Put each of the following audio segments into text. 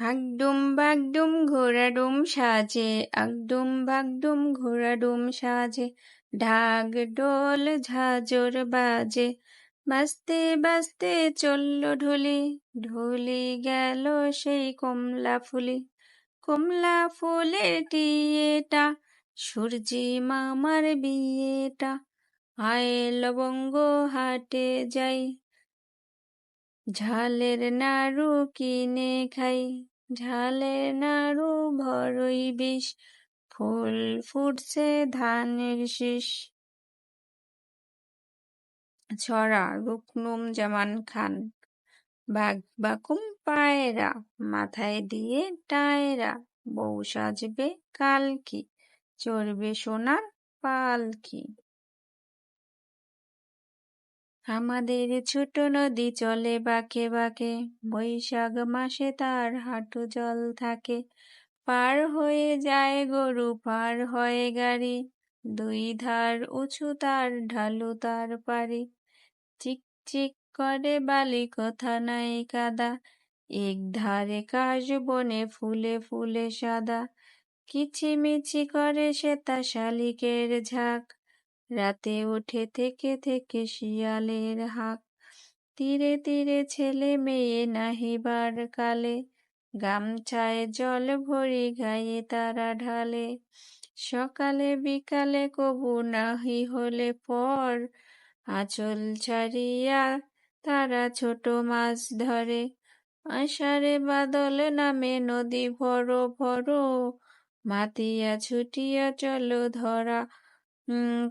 হাকডুম বাগডুম ঘোড়াডুম সাজে, আগডুম বাগডুম ঘোড়াডুম সাজে, ঢাক ঢোল ঝাঁঝর বাজে। বাজতে বাজতে চলল ঢুলি ঢুলি গেল সেই কমলা ফুলি। কমলা ফুলের টিয়েটা, সূর্যি মামার বিয়েটা। আয় লবঙ্গ হাটে যাই ঝালের নাড়ু কিনে খাই, ঝালের নাড়ু ভরই বিষ, ফুল ফুটছে ধানের শীষ। ছড়া রুকনুম জামান খান, বাঘ বাকুম পায়রা, মাথায় দিয়ে টায়রা, বউ সাজবে কালকি, চড়বে সোনার পালকি। আমাদের ছোট নদী চলে বাঁকে বাঁকে, বৈশাখ মাসে তার হাঁটু জল থাকে। পার হয়ে যায় গরু, পার হয় গাড়ি। দুই ধার উঁচু তার ঢালু তার পারি চিক চিক করে বালি, কথা নাই কাদা। এক ধারে কাশ বনে ফুলে ফুলে সাদা। কিচিমিচি করে শ্বেতা শালিকের ঝাঁক। রাতে উঠে থেকে থেকে শিয়ালের হাক। তীরে তীরে ছেলে মেয়ে নাহিবার কালে, গামছায় জল ভরি গায়ে তারা ঢালে। সকালে বিকালে কবু নাহি হলে পর আঁচল ছাড়িয়া তারা ছোট মাছ ধরে। আষাঢ়ে বাদল নামে নদী ভরো ভরো, মাতিয়া ছুটিয়া চলো ধরা।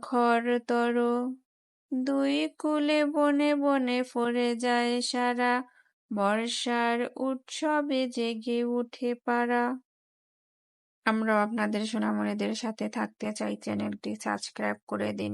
খর তর, দুই কুলে বনে বনে ফরে যায় সারা। বর্ষার উৎসবে জেগে উঠে পারা। আমরা আপনাদের সোনামণিদের সাথে থাকতে চাই, চ্যানেলটি সাবস্ক্রাইব করে দিন।